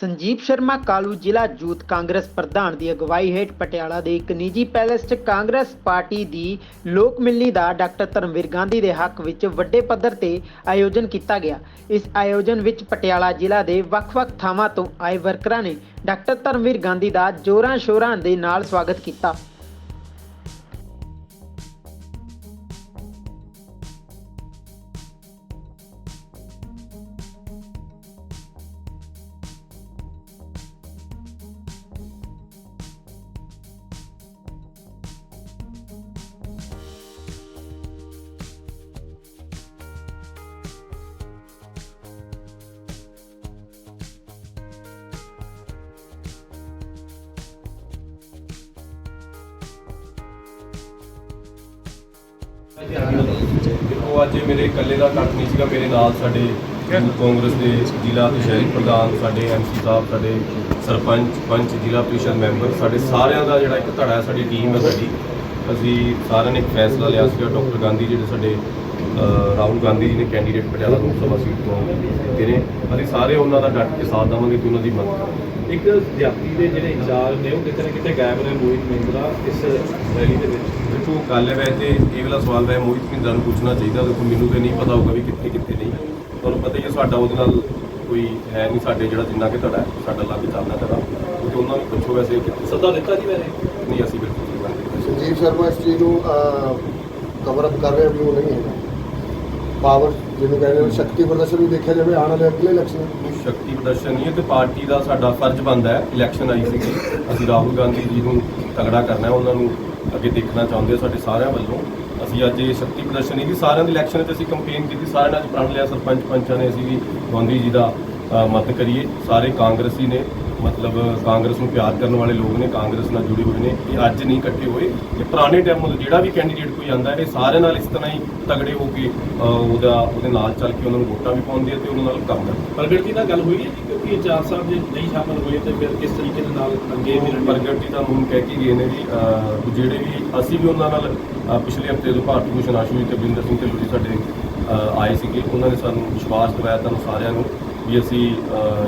ਸੰਜੀਵ ਸ਼ਰਮਾ ਕਾਲੂ ਜ਼ਿਲ੍ਹਾ ਯੂਥ ਕਾਂਗਰਸ ਪ੍ਰਧਾਨ ਦੀ ਅਗਵਾਈ ਹੇਠ ਪਟਿਆਲਾ ਦੇ ਇੱਕ ਨਿੱਜੀ ਪੈਲੇਸ 'ਚ ਕਾਂਗਰਸ ਪਾਰਟੀ ਦੀ ਲੋਕ ਮਿਲਣੀ ਦਾ ਡਾਕਟਰ ਧਰਮਵੀਰ ਗਾਂਧੀ ਦੇ ਹੱਕ ਵਿੱਚ ਵੱਡੇ ਪੱਧਰ ਤੇ ਆਯੋਜਨ ਕੀਤਾ ਗਿਆ। ਇਸ ਆਯੋਜਨ ਵਿੱਚ ਪਟਿਆਲਾ ਜ਼ਿਲ੍ਹਾ ਦੇ ਵੱਖ-ਵੱਖ ਥਾਵਾਂ ਤੋਂ ਆਏ ਵਰਕਰਾਂ ਨੇ ਡਾਕਟਰ ਧਰਮਵੀਰ ਗਾਂਧੀ ਦਾ ਜੋਰਾਂ ਸ਼ੋਰਾਂ ਦੇ ਨਾਲ ਸਵਾਗਤ ਕੀਤਾ। ਦੇਖੋ ਅੱਜ ਮੇਰੇ ਇਕੱਲੇ ਦਾ ਕੱਟ ਨਹੀਂ ਸੀਗਾ, ਮੇਰੇ ਨਾਲ ਸਾਡੇ ਯੂਥ ਕਾਂਗਰਸ ਦੇ ਜ਼ਿਲ੍ਹਾ ਤੇ ਸ਼ਹਿਰੀ ਪ੍ਰਧਾਨ, ਸਾਡੇ ਐਮਸੀ ਸਾਹਿਬ, ਸਾਡੇ ਸਰਪੰਚ, ਪੰਚ, ਜ਼ਿਲ੍ਹਾ ਪ੍ਰੀਸ਼ਦ ਮੈਂਬਰ, ਸਾਡੇ ਸਾਰਿਆਂ ਦਾ ਜਿਹੜਾ ਇੱਕ ਧੜਾ ਹੈ, ਸਾਡੀ ਟੀਮ ਹੈ ਸਾਡੀ। ਅਸੀਂ ਸਾਰਿਆਂ ਨੇ ਇੱਕ ਫੈਸਲਾ ਲਿਆ ਸੀਗਾ, ਡਾਕਟਰ ਗਾਂਧੀ ਜਿਹੜੇ ਸਾਡੇ ਰਾਹੁਲ ਗਾਂਧੀ ਜੀ ਨੇ ਕੈਂਡੀਡੇਟ ਪਟਿਆਲਾ ਲੋਕ ਸਭਾ ਸੀਟ ਤੋਂ ਦਿੱਤੇ ਨੇ। ਅਸੀਂ ਸਾਰੇ ਉਹਨਾਂ ਦਾ ਡਟ ਕੇ ਸਾਥ ਦੇਵਾਂਗੇ ਤੇ ਉਹਨਾਂ ਦੀ ਮਦਦ ਕਰਾਂਗੇ। ਇੱਕ ਜਾਤੀ ਦੇ ਜਿਹੜੇ ਇੰਚਾਰਜ ਨੇ ਉਹ ਕਿਤੇ ਨਾ ਕਿਤੇ ਗਾਇਬ ਨੇ ਮੋਹਿਤ ਮਿੰਦਰਾ ਇਸ ਰੈਲੀ ਦੇ ਵਿੱਚ। ਦੇਖੋ ਗੱਲ ਹੈ ਵੈਸੇ ਇਹ ਵਾਲਾ ਸਵਾਲ ਵੈ ਮੋਹਿਤ ਮਿੰਦਰ ਨੂੰ ਪੁੱਛਣਾ ਚਾਹੀਦਾ। ਦੇਖੋ ਮੈਨੂੰ ਤੇ ਨਹੀਂ ਪਤਾ ਹੋਊਗਾ ਵੀ ਕਿੱਥੇ ਕਿੱਥੇ ਨਹੀਂ। ਤੁਹਾਨੂੰ ਪਤਾ ਹੀ ਹੈ ਸਾਡਾ ਉਹਦੇ ਨਾਲ ਕੋਈ ਹੈ ਨਹੀਂ ਸਾਡੇ ਜਿਹੜਾ ਜਿੰਨਾ ਕਿ ਤੁਹਾਡਾ ਹੈ, ਸਾਡਾ ਲੱਗ ਚੱਲਦਾ ਤੇਰਾ ਉਹ ਤੇ ਉਹਨਾਂ ਨੂੰ ਪੁੱਛੋ ਵੈਸੇ ਕਿੱਥੇ। ਸੱਦਾ ਦਿੱਤਾ ਜੀ ਵੈਸੇ? ਨਹੀਂ ਅਸੀਂ ਬਿਲਕੁਲ ਸੰਜੀਵ ਸ਼ਰਮਾ ਇਸ ਚੀਜ਼ ਨੂੰ ਕਵਰ ਅਪ ਕਰ ਰਿਹਾ ਵੀ ਉਹ ਨਹੀਂ ਹੈ? ਪਾਵਰ ਜਿਹਨੂੰ ਕਹਿੰਦੇ ਹੋ ਸ਼ਕਤੀ ਪ੍ਰਦਰਸ਼ਨ ਵੀ ਦੇਖਿਆ ਜਾਵੇ ਆਉਣ ਵਾਲੇ ਅਗਲੇ ਇਲੈਕਸ਼ਨ ਸ਼ਕਤੀ ਪ੍ਰਦਰਸ਼ਨ ਨਹੀਂ ਹੈ ਤੇ ਪਾਰਟੀ ਦਾ ਸਾਡਾ ਫਰਜ਼ ਬਣਦਾ ਹੈ। ਇਲੈਕਸ਼ਨ ਆਈ ਸੀ ਅਸੀਂ ਰਾਹੁਲ ਗਾਂਧੀ ਜੀ ਨੂੰ ਤਗੜਾ ਕਰਨਾ ਹੈ। ਉਹਨਾਂ ਨੂੰ ਅੱਗੇ ਦੇਖਣਾ ਚਾਹੁੰਦੇ ਹਾਂ ਸਾਡੇ ਸਾਰਿਆਂ ਵੱਲੋਂ। ਅਸੀਂ ਅੱਜ ਇਹ ਸ਼ਕਤੀ ਪ੍ਰਦਰਸ਼ਨ ਨਹੀਂ ਸੀ ਸਾਰਿਆਂ ਦੀ ਇਲੈਕਸ਼ਨ 'ਚ ਅਸੀਂ ਕੰਪੇਨ ਕੀਤੀ। ਸਾਰਿਆਂ ਨੇ ਅੱਜ ਪ੍ਰਣ ਲਿਆ। ਸਰਪੰਚ ਪੰਚਾਂ ਨੇ ਅਸੀਂ ਵੀ ਗਾਂਧੀ ਜੀ ਦਾ ਅ, ਮਦਦ ਕਰੀਏ। ਸਾਰੇ ਕਾਂਗਰਸੀ ਨੇ ਮਤਲਬ ਕਾਂਗਰਸ ਨੂੰ ਪਿਆਰ ਕਰਨ ਵਾਲੇ ਲੋਕ ਨੇ ਕਾਂਗਰਸ ਨਾਲ ਜੁੜੇ ਹੋਏ ਨੇ ਇਹ ਅੱਜ ਨਹੀਂ ਇਕੱਠੇ ਹੋਏ ਇਹ ਪੁਰਾਣੇ ਟਾਈਮ ਤੋਂ ਜਿਹੜਾ ਵੀ ਕੈਂਡੀਡੇਟ ਕੋਈ ਆਂਦਾ ਹੈ ਇਹ ਸਾਰਿਆਂ ਨਾਲ ਇਸ ਤਰ੍ਹਾਂ ਹੀ ਤਗੜੇ ਹੋ ਕੇ ਉਹਦਾ ਉਹਦੇ ਨਾਲ ਚੱਲ ਕੇ ਉਹਨਾਂ ਨੂੰ ਵੋਟਾਂ ਵੀ ਪਾਉਂਦੇ ਆ ਤੇ ਉਹਨਾਂ ਨਾਲ ਕੰਮ ਕਰਦੇ ਪ੍ਰਗਟ ਜੀ ਨਾਲ ਗੱਲ ਹੋਈ ਹੈ ਜੀ ਕਿਉਂਕਿ ਇੰਚਾਰਜ ਸਾਹਿਬ ਜੇ ਨਹੀਂ ਸ਼ਾਮਲ ਹੋਏ ਤੇ ਫਿਰ ਕਿਸ ਤਰੀਕੇ ਦੇ ਨਾਲ ਅੱਗੇ ਵੀ ਪ੍ਰਗਟ ਜੀ ਤਾਂ ਹੁਣ ਕਹਿ ਕੇ ਗਏ ਨੇ ਜੀ ਅਹ, ਜਿਹੜੇ ਵੀ ਅਸੀਂ ਵੀ ਉਹਨਾਂ ਨਾਲ ਪਿਛਲੇ ਹਫ਼ਤੇ ਤੋਂ ਭਾਰਤੀ ਭੂਸ਼ਣ ਆਸ਼ੂ ਜੀ ਤੇ ਬਿੰਦਰ ਸਿੰਘ ਢਿੱਲੋਂ ਜੀ ਸਾਡੇ ਆਏ ਸੀਗੇ ਉਹਨਾਂ ਨੇ ਸਾਨੂੰ ਵਿਸ਼ਵਾਸ ਦਿਵਾਇਆ ਤੁਹਾਨੂੰ ਸਾਰਿਆਂ ਨੂੰ ਵੀ ਅਸੀਂ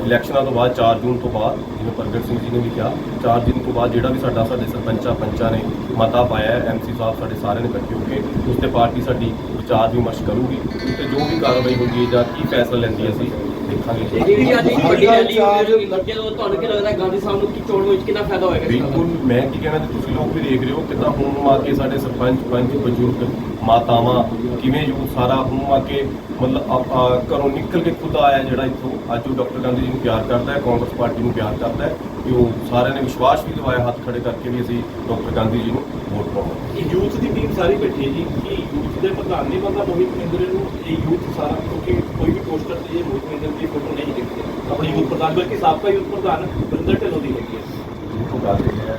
ਇਲੈਕਸ਼ਨਾਂ ਤੋਂ ਬਾਅਦ 4 ਜੂਨ ਤੋਂ ਬਾਅਦ ਜਿਵੇਂ ਪ੍ਰਗਟ ਸਿੰਘ ਜੀ ਨੇ ਵੀ ਕਿਹਾ 4 ਦਿਨ ਤੋਂ ਬਾਅਦ ਜਿਹੜਾ ਵੀ ਸਾਡਾ ਸਾਡੇ ਸਰਪੰਚਾਂ ਪੰਚਾਂ ਨੇ ਮਤਾ ਪਾਇਆ ਹੈ ਐਮਸੀ ਸਾਹਿਬ ਸਾਡੇ ਸਾਰਿਆਂ ਨੇ ਇਕੱਠੇ ਹੋ ਕੇ ਉਸ ਤੇ ਪਾਰਟੀ ਸਾਡੀ ਵਿਚਾਰ ਵਿਮਰਸ਼ ਕਰੂਗੀ ਤੇ ਜੋ ਵੀ ਕਾਰਵਾਈ ਹੋਊਗੀ ਜਾਂ ਕੀ ਫੈਸਲਾ ਲੈਂਦੀ ਹੈ ਅਸੀਂ ਦੇਖਾਂਗੇ ਜਿਹੜੀ ਅੱਜ ਇੱਕ ਵੱਡੀ ਰੈਲੀ ਹੋਈ ਲੱਗੇ ਤੋਂ ਤੁਹਾਨੂੰ ਕੀ ਲੱਗਦਾ ਗਾਂਧੀ ਸਾਹਿਬ ਨੂੰ ਕੀ ਚੋਣ ਵਿੱਚ ਕਿੰਨਾ ਫਾਇਦਾ ਹੋਏਗਾ? ਬਿਲਕੁਲ ਮੈਂ ਕੀ ਕਹਿਣਾ ਤੇ ਤੁਸੀਂ ਲੋਕ ਵੀ ਦੇਖ ਰਹੇ ਹੋ ਕਿਦਾਂ ਹੁਣ ਆ ਕੇ ਸਾਡੇ ਸਰਪੰਚ ਪੰਚ ਬਜ਼ੁਰਗ ਮਾਤਾਵਾਂ ਕਿਵੇਂ ਯੂਥ ਸਾਰਾ ਹੁਣ ਆ ਕੇ ਮਤਲਬ ਘਰੋਂ ਨਿਕਲ ਕੇ ਖੁਦ ਆਇਆ ਜਿਹੜਾ ਇੱਥੋਂ ਅੱਜ ਉਹ ਡਾਕਟਰ ਗਾਂਧੀ ਜੀ ਨੂੰ ਪਿਆਰ ਕਰਦਾ ਹੈ ਕਾਂਗਰਸ ਪਾਰਟੀ ਨੂੰ ਪਿਆਰ ਕਰਦਾ ਹੈ ਕਿ ਉਹ ਸਾਰਿਆਂ ਨੇ ਵਿਸ਼ਵਾਸ ਵੀ ਦਿਵਾਇਆ ਹੱਥ ਖੜੇ ਕਰਕੇ ਵੀ ਅਸੀਂ ਡਾਕਟਰ ਗਾਂਧੀ ਜੀ ਨੂੰ ਵੋਟ ਪਾਵਾਂਗੇ। ਇਹ ਯੂਥ ਦੀ ਟੀਮ ਸਾਰੀ ਬੈਠੀ ਹੈ ਜੀ ਕਿ ਯੂਥ ਦੇ ਪ੍ਰਧਾਨ ਨਹੀਂ ਬੰਦਾ ਮੋਹਿਤ ਮਿੰਦਰੇ ਨੂੰ ਇਹ ਯੂਥ ਸਾਰਾ ਕਿਉਂਕਿ ਕੋਈ ਵੀ ਪੋਸਟਰ ਤੇ ਇਹ ਮੋਹਿਤ ਮਿੰਦਰ ਦੀ ਫੋਟੋ ਨਹੀਂ ਦਿਖਦੀ। ਆਪਣੇ ਯੂਥ ਪ੍ਰਧਾਨ ਬਲਕਿ ਸਾਬਕਾ ਯੂਥ ਪ੍ਰਧਾਨ ਬਰਿੰਦਰ ਢਿੱਲੋਂ ਦੀ ਹੈਗੀ ਹੈ। ਉਹ ਗੱਲ ਇਹ ਹੈ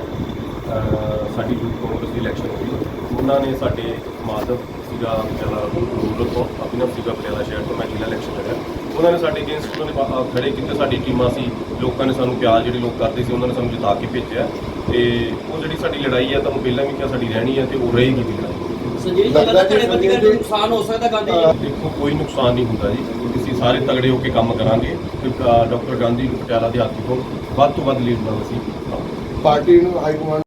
ਸਾਡੀ ਯੂਥ ਕਾਂਗਰਸ ਦੀ ਇਲੈਕਸ਼ਨ ਹੋਈ ਉਹਨਾਂ ਨੇ ਸਾਡੇ ਮਾਧਵ ਸੀਗਾ ਪਟਿਆਲਾ ਰੂਰਲ ਤੋਂ ਅਭਿਨਵ ਸੀਗਾ ਪਟਿਆਲਾ ਸ਼ਹਿਰ ਤੋਂ ਮੈਂ ਜ਼ਿਲ੍ਹਾ ਇਲੈਕਸ਼ਨ ਲੜਿਆ। ਉਹਨਾਂ ਨੇ ਸਾਡੇ ਅਗੇਂਸਟ ਉਹਨਾਂ ਨੇ ਬਾ- ਅਹ ਖੜੇ ਕੀਤੇ ਸਾਡੀ ਟੀਮਾਂ ਸੀ ਲੋਕਾਂ ਨੇ ਸਾਨੂੰ ਪਿਆਰ ਜਿਹੜੇ ਲੋਕ ਕਰਦੇ ਸੀ ਉਹਨਾਂ ਨੇ ਸਾਨੂੰ ਜਿਤਾ ਕੇ ਭੇਜਿਆ ਤੇ ਉਹ ਜਿਹੜੀ ਸਾਡੀ ਲੜਾਈ ਹੈ ਤੁਹਾਨੂੰ ਪਹਿਲਾਂ ਵੀ ਕਿਹਾ ਸਾਡੀ ਰਹਿਣੀ ਹੈ ਤੇ ਉਹ ਰਹੇਗੀ ਵੀ ਲੜਾਈ ਸੰਜੀਵ ਜੀ ਲੱਗਦਾ ਧੜੇ ਬੰਦੀ ਦਾ ਨੁਕਸਾਨ ਹੋ ਸਕਦਾ ਗਾਂਧੀ ਜੀ ਨੂੰ? ਦੇਖੋ ਕੋਈ ਨੁਕਸਾਨ ਨਹੀਂ ਹੁੰਦਾ ਜੀ ਅਸੀਂ ਸਾਰੇ ਤਗੜੇ ਹੋ ਕੇ ਕੰਮ ਕਰਾਂਗੇ ਤੇ ਡਾਕਟਰ ਗਾਂਧੀ ਨੂੰ ਪਟਿਆਲਾ ਦੇ ਹੱਥ ਤੋਂ ਵੱਧ ਤੋਂ ਵੱਧ ਲੀਡ ਨਾਲ ਅਸੀਂ। ਪਾਰਟੀ ਨੂੰ ਹਾਈ ਕਮਾਂਡ